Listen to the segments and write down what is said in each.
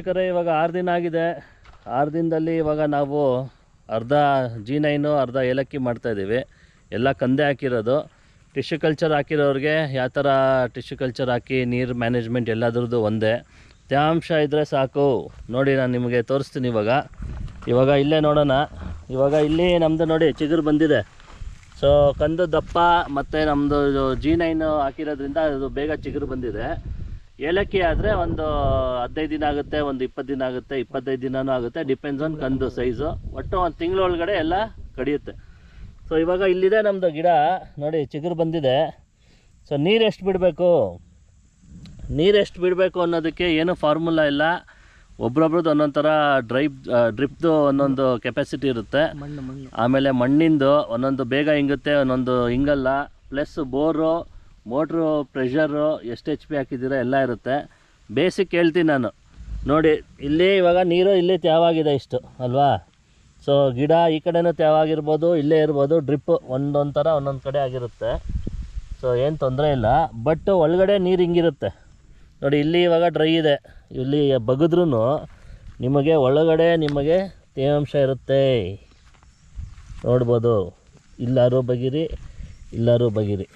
ವೀಕ್ಷಕರೇ, ಇವಾಗ ಆರು ದಿನ ಆಗಿದೆ. ಆರು ದಿನದಲ್ಲಿ ಇವಾಗ ನಾವು ಅರ್ಧ ಜಿ ನೈನು ಅರ್ಧ ಏಲಕ್ಕಿ ಮಾಡ್ತಾಯಿದ್ದೀವಿ ಎಲ್ಲ ಕಂದೆ ಹಾಕಿರೋದು. ಟಿಶ್ಯೂ ಕಲ್ಚರ್ ಹಾಕಿರೋರಿಗೆ ಯಾವ ಥರ ಟಿಶ್ಯೂ ಕಲ್ಚರ್ ಹಾಕಿ, ನೀರು ಮ್ಯಾನೇಜ್ಮೆಂಟ್ ಎಲ್ಲದ್ರದ್ದು ಒಂದೇ. ತೇವಾಂಶ ಇದ್ದರೆ ಸಾಕು. ನೋಡಿ, ನಾನು ನಿಮಗೆ ತೋರಿಸ್ತೀನಿ ಇವಾಗ. ಇವಾಗ ಇಲ್ಲೇ ನೋಡೋಣ. ಇವಾಗ ಇಲ್ಲಿ ನಮ್ಮದು ನೋಡಿ, ಚಿಗುರು ಬಂದಿದೆ. ಸೊ ಕಂದು ದಪ್ಪ, ಮತ್ತು ನಮ್ಮದು ಜಿ ನೈನು ಹಾಕಿರೋದ್ರಿಂದ ಅದು ಬೇಗ ಚಿಗುರು ಬಂದಿದೆ. ಏಲಕ್ಕಿ ಆದರೆ ಒಂದು ಹದಿನೈದು ದಿನ ಆಗುತ್ತೆ ಒಂದು ಇಪ್ಪತ್ತು ದಿನ ಆಗುತ್ತೆ ಇಪ್ಪತ್ತೈದು ದಿನನೂ ಆಗುತ್ತೆ ಡಿಪೆಂಡ್ಸ್ ಆನ್ ಕಂದು ಸೈಜು ಒಟ್ಟು ಒಂದು ತಿಂಗಳೊಳಗಡೆ ಎಲ್ಲ ಕಡಿಯುತ್ತೆ. ಸೊ ಇವಾಗ ಇಲ್ಲಿದೆ ನಮ್ಮದು ಗಿಡ. ನೋಡಿ ಚಿಗುರು ಬಂದಿದೆ. ಸೊ ನೀರು ಎಷ್ಟು ಬಿಡಬೇಕು? ನೀರು ಎಷ್ಟು ಬಿಡಬೇಕು ಅನ್ನೋದಕ್ಕೆ ಏನು ಫಾರ್ಮುಲಾ ಇಲ್ಲ. ಒಬ್ರೊಬ್ರದ್ದು ಒಂದೊಂದು ಥರ ಡ್ರೈಪ್ ಡ್ರಿಪ್ದು ಒಂದೊಂದು ಕೆಪಾಸಿಟಿ ಇರುತ್ತೆ. ಆಮೇಲೆ ಮಣ್ಣಿಂದು ಒಂದೊಂದು ಬೇಗ ಹಿಂಗುತ್ತೆ ಒಂದೊಂದು ಹಿಂಗಲ್ಲ ಪ್ಲಸ್ ಬೋರು ಮೋಟ್ರು ಪ್ರೆಷರು ಎಷ್ಟು ಎಚ್ ಪಿ ಹಾಕಿದ್ದೀರಾ, ಎಲ್ಲ ಇರುತ್ತೆ. ಬೇಸಿಕ್ ಹೇಳ್ತೀನಿ ನಾನು. ನೋಡಿ, ಇಲ್ಲಿ ಇವಾಗ ನೀರು ಇಲ್ಲಿ ತ್ಯಾವಾಗಿದೆ ಇಷ್ಟು, ಅಲ್ವಾ? ಸೊ ಗಿಡ ಈ ಕಡೆನೂ ತ್ಯಾವಾಗಿರ್ಬೋದು ಇಲ್ಲೇ ಇರ್ಬೋದು ಡ್ರಿಪ್ ಒಂದೊಂದು ಥರ ಒಂದೊಂದು ಕಡೆ ಆಗಿರುತ್ತೆ. ಸೊ ಏನು ತೊಂದರೆ ಇಲ್ಲ. ಬಟ್ ಒಳಗಡೆ ನೀರು ಹಿಂಗಿರುತ್ತೆ. ನೋಡಿ, ಇಲ್ಲಿ ಇವಾಗ ಡ್ರೈ ಇದೆ. ಇಲ್ಲಿ ಬಗದ್ರೂ ನಿಮಗೆ ಒಳಗಡೆ ನಿಮಗೆ ತೇವಾಂಶ ಇರುತ್ತೆ. ನೋಡ್ಬೋದು. ಇಲ್ಲಾರು ಬಗಿರಿ ಇಲ್ಲಾರು ಬಗಿರಿ.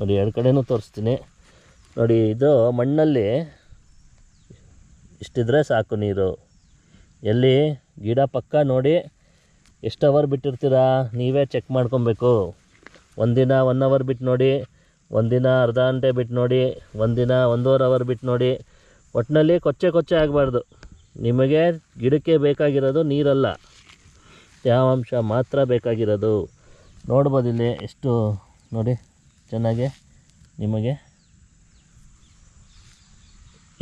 ನೋಡಿ, ಎರಡು ಕಡೆನೂ ತೋರಿಸ್ತೀನಿ. ನೋಡಿ, ಇದು ಮಣ್ಣಲ್ಲಿ ಇಷ್ಟಿದ್ರೆ ಸಾಕು ನೀರು. ಎಲ್ಲಿ? ಗಿಡ ಪಕ್ಕ ನೋಡಿ. ಎಷ್ಟು ಅವರ್ ಬಿಟ್ಟಿರ್ತೀರಾ? ನೀವೇ ಚೆಕ್ ಮಾಡ್ಕೊಬೇಕು. ಒಂದಿನ ಒನ್ ಅವರ್ ಬಿಟ್ಟು ನೋಡಿ. ಒಂದಿನ ಅರ್ಧ ಗಂಟೆ ಬಿಟ್ಟು ನೋಡಿ. ಒಂದಿನ ಒಂದೂವರೆ ಅವರ್ ಬಿಟ್ಟು ನೋಡಿ. ಒಟ್ಟಿನಲ್ಲಿ ಕೊಚ್ಚೆ ಕೊಚ್ಚೆ ಆಗಬಾರ್ದು. ನಿಮಗೆ ಗಿಡಕ್ಕೆ ಬೇಕಾಗಿರೋದು ನೀರಲ್ಲ. ತೇವಾಂಶ ಮಾತ್ರ ಬೇಕಾಗಿರೋದು. ನೋಡ್ಬೋದಿಲ್ಲಿ ಎಷ್ಟು ನೋಡಿ. ಚೆನ್ನಾಗಿ ನಿಮಗೆ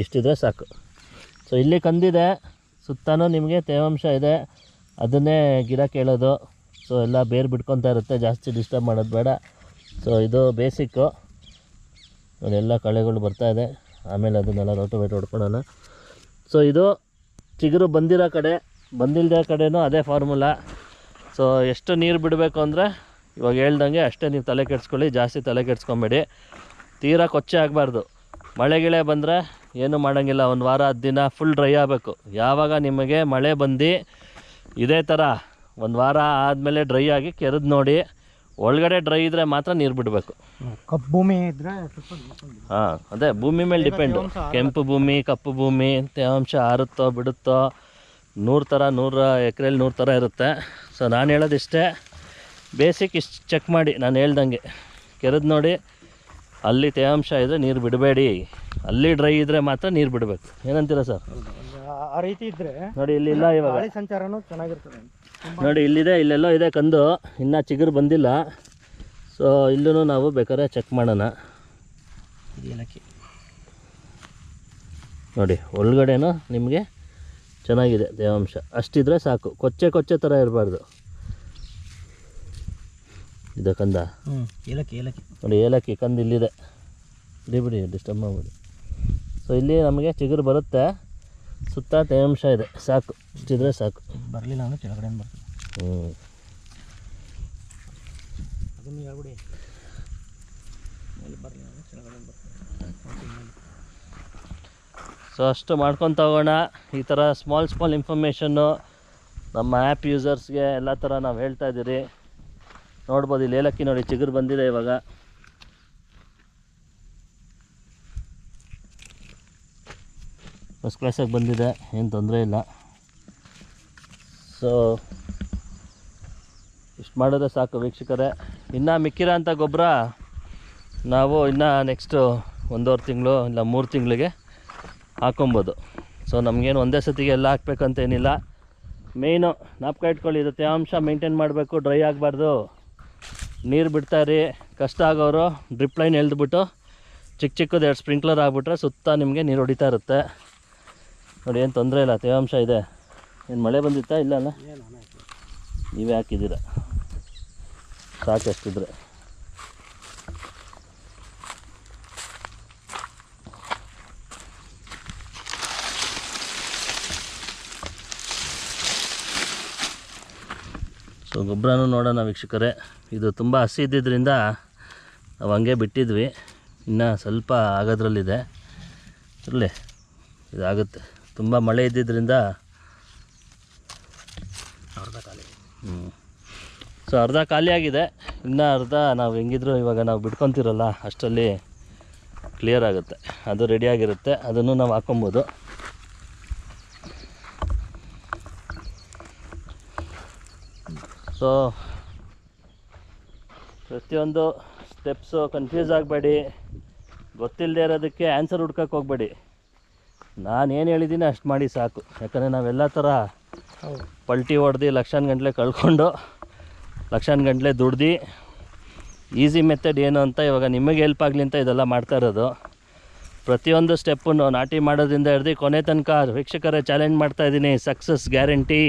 ಇಷ್ಟಿದ್ರೆ ಸಾಕು. ಸೊ ಇಲ್ಲಿ ಕಂದಿದೆ, ಸುತ್ತಾನೂ ನಿಮಗೆ ತೇವಾಂಶ ಇದೆ. ಅದನ್ನೇ ಗಿಡ ಕೇಳೋದು. ಸೊ ಎಲ್ಲ ಬೇರು ಬಿಟ್ಕೊತಾ ಇರುತ್ತೆ, ಜಾಸ್ತಿ ಡಿಸ್ಟರ್ಬ್ ಮಾಡೋದು ಬೇಡ. ಸೊ ಇದು ಬೇಸಿಕ್ಕು ಅದೆಲ್ಲ ಕಳೆಗಳು ಬರ್ತಾ ಇದೆ. ಆಮೇಲೆ ಅದನ್ನೆಲ್ಲ ರೋಟೋವೇಟ್ ಹೊಡ್ಕೊಳ್ಳೋಣ. ಸೊ ಇದು ಚಿಗುರು ಬಂದಿರೋ ಕಡೆ. ಬಂದಿಲ್ಲದ ಕಡೆನೂ ಅದೇ ಫಾರ್ಮುಲಾ ಸೊ ಎಷ್ಟು ನೀರು ಬಿಡಬೇಕು ಅಂದರೆ ಇವಾಗ ಹೇಳ್ದಂಗೆ ಅಷ್ಟೇ ನೀವು ತಲೆ ಕೆಡಿಸ್ಕೊಳ್ಳಿ ಜಾಸ್ತಿ ತಲೆ ಕೆಡಿಸ್ಕೊಬೇಡಿ. ತೀರಾ ಕೊಚ್ಚೆ ಆಗಬಾರ್ದು. ಮಳೆ ಗಿಳೆ ಬಂದರೆ ಏನೂ ಮಾಡೋಂಗಿಲ್ಲ ಒಂದು ವಾರ ಹತ್ತು ದಿನ ಫುಲ್ ಡ್ರೈ ಆಗಬೇಕು. ಯಾವಾಗ ನಿಮಗೆ ಮಳೆ ಬಂದು ಇದೇ ಥರ ಒಂದು ವಾರ ಆದಮೇಲೆ ಡ್ರೈ ಆಗಿ ಕೆರೆದು ನೋಡಿ ಒಳಗಡೆ ಡ್ರೈ ಇದ್ದರೆ ಮಾತ್ರ ನೀರು ಬಿಡಬೇಕು. ಕಪ್ಪು ಭೂಮಿ ಇದ್ರೆ ಸ್ವಲ್ಪ ಹಾಂ ಅದೇ ಭೂಮಿ ಮೇಲೆ ಡಿಪೆಂಡು ಕೆಂಪು ಭೂಮಿ ಕಪ್ಪು ಭೂಮಿ ತೇವಾಂಶ ಆರುತ್ತೋ ಬಿಡುತ್ತೋ ನೂರು ಥರ ನೂರು ಎಕರೆಯಲ್ಲಿ ನೂರು ಥರ ಇರುತ್ತೆ. ಸೊ ನಾನು ಹೇಳೋದಿಷ್ಟೇ ಬೇಸಿಕ್ ಇಷ್ಟು ಚೆಕ್ ಮಾಡಿ ನಾನು ಹೇಳ್ದಂಗೆ. ಕೆರೆದು ನೋಡಿ ಅಲ್ಲಿ ತೇವಾಂಶ ಇದ್ದರೆ ನೀರು ಬಿಡಬೇಡಿ. ಅಲ್ಲಿ ಡ್ರೈ ಇದ್ದರೆ ಮಾತ್ರ ನೀರು ಬಿಡಬೇಕು. ಏನಂತೀರ ಸರ್ ಆ- ರೀತಿ ಇದ್ರೆ ನೋಡಿ ಇಲ್ಲಿ ಇಲ್ಲ ಇವಾಗ. ಸಂಚಾರನೂ ಚೆನ್ನಾಗಿರ್ತದೆ. ನೋಡಿ ಇಲ್ಲಿದೆ ಇಲ್ಲೆಲ್ಲೋ ಇದೆ ಕಂದು. ಇನ್ನೂ ಚಿಗುರು ಬಂದಿಲ್ಲ. ಸೊ ಇಲ್ಲೂ ನಾವು ಬೇಕಾದ್ರೆ ಚೆಕ್ ಮಾಡೋಣ. ಏಲಕ್ಕಿ ನೋಡಿ ಒಳಗಡೆನೂ ನಿಮಗೆ ಚೆನ್ನಾಗಿದೆ ತೇವಾಂಶ. ಅಷ್ಟಿದ್ರೆ ಸಾಕು. ಕೊಚ್ಚೆ ಕೊಚ್ಚೆ ಥರ ಇರಬಾರ್ದು. ಇದು ಕಂದ? ಹ್ಞೂ ಏಲಕ್ಕಿ ಏಲಕ್ಕಿ. ನೋಡಿ ಏಲಕ್ಕಿ ಕಂದು ಇಲ್ಲಿದೆ. ಬಿಡಿ ಬಿಡಿ ಡಿಸ್ಟರ್ಬ್ ಮಾಡ್ಬಿಡಿ. ಸೊ ಇಲ್ಲಿ ನಮಗೆ ಚಿಗುರು ಬರುತ್ತೆ. ಸುತ್ತ ತೇವಾಂಶ ಇದೆ. ಸಾಕು. ಇಷ್ಟಿದ್ರೆ ಸಾಕು. ಬರಲಿಲ್ಲ ಅಂದರೆ ಕೆಳಗಡೆ ಬರ್ತದೆ? ಹ್ಞೂ ಅದನ್ನು ಹೇಳ್ಬಿಡಿ. ಮೇಲೆ ಬರಲಿಲ್ಲ ಅಂದ್ರೆ ಕೆಳಗಡೆ ಬರ್ತದೆ? ಸೊ ಅಷ್ಟು ಮಾಡ್ಕೊತ ಹೋಗೋಣ ಈ ಥರ ಸ್ಮಾಲ್ ಸ್ಮಾಲ್ ಇನ್ಫಾರ್ಮೇಷನ್ನು ನಮ್ಮ ಆ್ಯಪ್ ಯೂಸರ್ಸ್ಗೆ ಎಲ್ಲ ಥರ ನಾವು ಹೇಳ್ತಾ ಇದ್ದೀರಿ. ನೋಡ್ಬೋದು, ಇಲ್ಲಿ ಏಲಕ್ಕಿ ನೋಡಿ, ಚಿಗುರು ಬಂದಿದೆ ಇವಾಗ. ಫಸ್ಟ್ ಕ್ಲಾಸಾಗಿ ಬಂದಿದೆ, ಏನು ತೊಂದರೆ ಇಲ್ಲ. ಸೊ ಇಷ್ಟು ಮಾಡಿದ್ರೆ ಸಾಕು ವೀಕ್ಷಕರೇ. ಇನ್ನು ಮಿಕ್ಕಿರೋ ಅಂಥ ಗೊಬ್ಬರ ನಾವು ಇನ್ನೂ ನೆಕ್ಸ್ಟು ಒಂದೂವರೆ ತಿಂಗಳು, ಇಲ್ಲ ಮೂರು ತಿಂಗಳಿಗೆ ಹಾಕೊಬೋದು. ಸೊ ನಮಗೇನು ಒಂದೇ ಸತಿಗೆ ಎಲ್ಲ ಹಾಕ್ಬೇಕಂತೇನಿಲ್ಲ. ಮೇಯ್ನು ನಾಪ್ಕ ಇಟ್ಕೊಳ್ಳಿ ಇದು ತೇವಾಂಶ ಮೇಂಟೈನ್ ಮಾಡಬೇಕು ಡ್ರೈ ಆಗಬಾರ್ದು. ನೀರು ಬಿಡ್ತಾಯಿರಿ ಕಷ್ಟ ಆಗೋರು ಡ್ರಿಪ್ ಲೈನ್ ಎಳ್ದುಬಿಟ್ಟು ಚಿಕ್ಕ ಚಿಕ್ಕದು ಎರಡು ಸ್ಪ್ರಿಂಕ್ಲರ್ ಆಗಿಬಿಟ್ರೆ ಸುತ್ತ ನಿಮಗೆ ನೀರು ಹೊಡಿತಾ ಇರುತ್ತೆ. ನೋಡಿ ಏನು ತೊಂದರೆ ಇಲ್ಲ ತೇವಾಂಶ ಇದೆ. ಏನು ಮಳೆ ಬಂದಿತ್ತಾ ಇಲ್ಲ ಅಲ್ಲ. ನೀವೇ ಹಾಕಿದ್ದೀರ? ಸಾಕಷ್ಟಿದ್ರೆ ಸೊ ಗೊಬ್ಬರನೂ ನೋಡೋಣ ವೀಕ್ಷಕರೇ. ಇದು ತುಂಬ ಹಸಿ ಇದ್ದಿದ್ದರಿಂದ ನಾವು ಹಂಗೆ ಬಿಟ್ಟಿದ್ವಿ. ಇನ್ನು ಸ್ವಲ್ಪ ಆಗೋದ್ರಲ್ಲಿದೆ. ಇರಲಿ ಇದಾಗುತ್ತೆ. ತುಂಬ ಮಳೆ ಇದ್ದಿದ್ದರಿಂದ ಅರ್ಧ ಖಾಲಿ. ಸೊ ಅರ್ಧ ಖಾಲಿಯಾಗಿದೆ ಇನ್ನು ಅರ್ಧ ನಾವು ಹೆಂಗಿದ್ರು ಇವಾಗ ನಾವು ಬಿಟ್ಕೊತಿರಲ್ಲ ಅಷ್ಟರಲ್ಲಿ ಕ್ಲಿಯರ್ ಆಗುತ್ತೆ. ಅದು ರೆಡಿಯಾಗಿರುತ್ತೆ ಅದನ್ನು ನಾವು ಹಾಕೊಬೋದು. ಸೊ ಪ್ರತಿಯೊಂದು ಸ್ಟೆಪ್ಸು ಕನ್ಫ್ಯೂಸ್ ಆಗಬೇಡಿ. ಗೊತ್ತಿಲ್ಲದೆ ಇರೋದಕ್ಕೆ ಆನ್ಸರ್ ಹುಡ್ಕಕ್ಕೆ ಹೋಗಬೇಡಿ. ನಾನು ಏನು ಹೇಳಿದ್ದೀನಿ ಅಷ್ಟು ಮಾಡಿ ಸಾಕು. ಯಾಕಂದರೆ ನಾವೆಲ್ಲ ಥರ ಪಲ್ಟಿ ಹೊಡೆದು ಲಕ್ಷಾನ್ ಗಂಟಲೆ ಕಳ್ಕೊಂಡು ಲಕ್ಷಾನ್ ಗಂಟ್ಲೆ ದುಡ್ದು ಈಸಿ ಮೆಥಡ್ ಏನು ಅಂತ ಇವಾಗ ನಿಮಗೆ ಹೆಲ್ಪ್ ಆಗಲಿ ಅಂತ ಇದೆಲ್ಲ ಮಾಡ್ತಾ ಇರೋದು. ಪ್ರತಿಯೊಂದು ಸ್ಟೆಪ್ಪನ್ನು ನಾಟಿ ಮಾಡೋದ್ರಿಂದ ಹಿಡ್ದು ಕೊನೆ ತನಕ ವೀಕ್ಷಕರೇ ಚಾಲೆಂಜ್ ಮಾಡ್ತಾ ಇದ್ದೀನಿ. ಸಕ್ಸಸ್ ಗ್ಯಾರಂಟಿ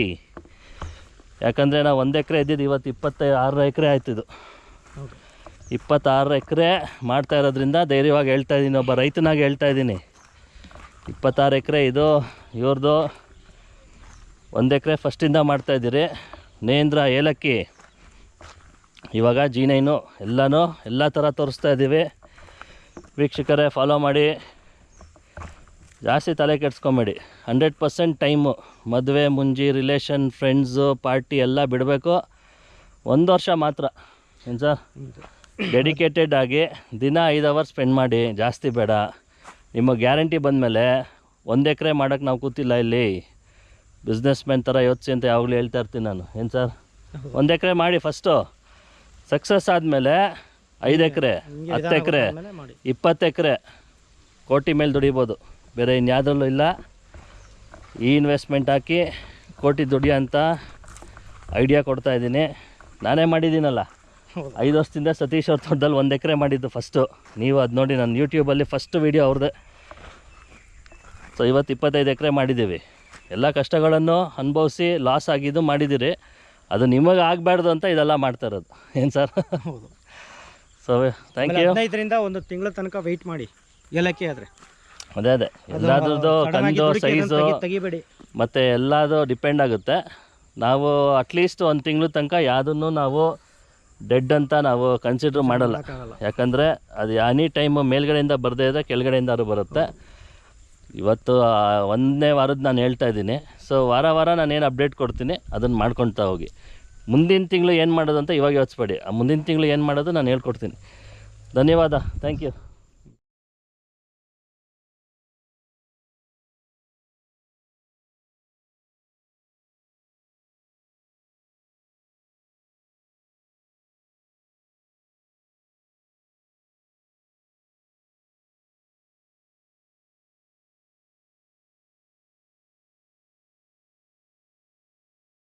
ಯಾಕಂದರೆ ನಾವು ಒಂದು ಎಕರೆ ಇದ್ದಿದ್ದು ಇವತ್ತು ಇಪ್ಪತ್ತ ಆರು ಎಕರೆ ಆಯ್ತಿದ್ದು ಇದು. ಇಪ್ಪತ್ತಾರು ಎಕರೆ ಮಾಡ್ತಾ ಇರೋದ್ರಿಂದ ಧೈರ್ಯವಾಗಿ ಹೇಳ್ತಾ ಇದ್ದೀನಿ, ಒಬ್ಬ ರೈತನಾಗಿ ಹೇಳ್ತಾ ಇದ್ದೀನಿ. ಇಪ್ಪತ್ತಾರು ಎಕರೆ ಇದು ಇವ್ರದ್ದು ಒಂದು ಎಕರೆ ಫಸ್ಟಿಂದ ಮಾಡ್ತಾಯಿದ್ದೀರಿ ನೇಂದ್ರ, ಏಲಕ್ಕಿ, ಇವಾಗ ಜೀನೈನು, ಎಲ್ಲನೂ ಎಲ್ಲ ಥರ ತೋರಿಸ್ತಾ ಇದ್ದೀವಿ ವೀಕ್ಷಕರೇ ಫಾಲೋ ಮಾಡಿ. ಜಾಸ್ತಿ ತಲೆ ಕೆಡ್ಸ್ಕೊಂಬೇಡಿ. ಹಂಡ್ರೆಡ್ ಪರ್ಸೆಂಟ್ ಟೈಮು, ಮದುವೆ, ಮುಂಜಿ ರಿಲೇಷನ್ ಫ್ರೆಂಡ್ಸು ಪಾರ್ಟಿ ಎಲ್ಲ ಬಿಡಬೇಕು. ಒಂದು ವರ್ಷ ಮಾತ್ರ. ಏನು ಸರ್? ಡೆಡಿಕೇಟೆಡ್ ಆಗಿ ದಿನ ಐದು ಅವರ್ ಸ್ಪೆಂಡ್ ಮಾಡಿ, ಜಾಸ್ತಿ ಬೇಡ. ನಿಮ್ಮ ಗ್ಯಾರಂಟಿ ಬಂದಮೇಲೆ ಒಂದು ಎಕರೆ ಮಾಡೋಕ್ಕೆ ನಾವು ಕೂತಿಲ್ಲ ಇಲ್ಲಿ. ಬಿಸ್ನೆಸ್ ಮ್ಯಾನ್ ಥರ ಯೋಚಿಸಿ ಅಂತ ಯಾವಾಗಲೂ ಹೇಳ್ತಾ ಇರ್ತೀನಿ ನಾನು. ಏನು ಸರ್? ಒಂದು ಎಕರೆ ಮಾಡಿ ಫಸ್ಟು ಸಕ್ಸಸ್ ಆದಮೇಲೆ ಐದು ಎಕರೆ, ಹತ್ತು ಎಕರೆ, ಇಪ್ಪತ್ತು ಎಕರೆ, ಕೋಟಿ ಮೇಲೆ ದುಡಿಬೋದು. ಬೇರೆ ಇನ್ಯಾವುದರಲ್ಲೂ ಇಲ್ಲ. ಈ ಇನ್ವೆಸ್ಟ್ಮೆಂಟ್ ಹಾಕಿ ಕೋಟಿ ದುಡಿಯೋ ಅಂತ ಐಡಿಯಾ ಕೊಡ್ತಾ ಇದ್ದೀನಿ. ನಾನೇ ಮಾಡಿದ್ದೀನಲ್ಲ. ಐದು ವರ್ಷದಿಂದ ಸತೀಶ್ ಅವ್ರ ತೋಟದಲ್ಲಿ ಒಂದು ಎಕರೆ ಮಾಡಿದ್ದು ಫಸ್ಟು ನೀವು ಅದು ನೋಡಿ ನಾನು ಯೂಟ್ಯೂಬಲ್ಲಿ ಫಸ್ಟ್ ವೀಡಿಯೋ ಅವ್ರದ್ದೇ ಸೊ ಇವತ್ತು ಇಪ್ಪತ್ತೈದು ಎಕರೆ ಮಾಡಿದ್ದೀವಿ. ಎಲ್ಲ ಕಷ್ಟಗಳನ್ನು ಅನುಭವಿಸಿ ಲಾಸ್ ಆಗಿದ್ದು ಮಾಡಿದ್ದೀರಿ. ಅದು ನಿಮಗೆ ಆಗಬಾರ್ದು ಅಂತ ಇದೆಲ್ಲ ಮಾಡ್ತಾ ಇರೋದು. ಏನು ಸರ್? ಹೌದು. ಸೊ ಥ್ಯಾಂಕ್ ಯು ಹದಿನೈದರಿಂದ ಒಂದು ತಿಂಗಳ ತನಕ ವೆಯ್ಟ್ ಮಾಡಿ. ಏಲಕ್ಕಿ ಆದರೆ. ಅದೇ ಅದೇ. ಎಲ್ಲದ್ರದ್ದು ಕಂದು ಸೈಜು ತೆಗಿಬೇಡಿ. ಮತ್ತು ಎಲ್ಲದು ಡಿಪೆಂಡ್ ಆಗುತ್ತೆ. ನಾವು ಅಟ್ಲೀಸ್ಟ್ ಒಂದು ತಿಂಗಳ ತನಕ ಯಾವುದನ್ನು ನಾವು ಡೆಡ್ ಅಂತ ನಾವು ಕನ್ಸಿಡರ್ ಮಾಡಲ್ಲ. ಯಾಕಂದರೆ ಅದು ಎನಿ ಟೈಮ್ ಮೇಲ್ಗಡೆಯಿಂದ ಬರದೇ ಇದ್ದರೆ ಕೆಳಗಡೆಯಿಂದಾದ್ರು ಬರುತ್ತೆ. ಇವತ್ತು ಒಂದನೇ ವಾರದ ನಾನು ಹೇಳ್ತಾ ಇದ್ದೀನಿ. ಸೊ ವಾರ ವಾರ ನಾನೇನು ಏನು ಅಪ್ಡೇಟ್ ಕೊಡ್ತೀನಿ ಅದನ್ನು ಮಾಡ್ಕೊಳ್ತಾ ಹೋಗಿ. ಮುಂದಿನ ತಿಂಗಳು ಏನು ಮಾಡೋದು ಅಂತ ಇವಾಗ ಯೋಚಿಸ್ಬೇಡಿ. ಆ ಮುಂದಿನ ತಿಂಗಳು ಏನು ಮಾಡೋದು ನಾನು ಹೇಳ್ಕೊಡ್ತೀನಿ. ಧನ್ಯವಾದ. Thank you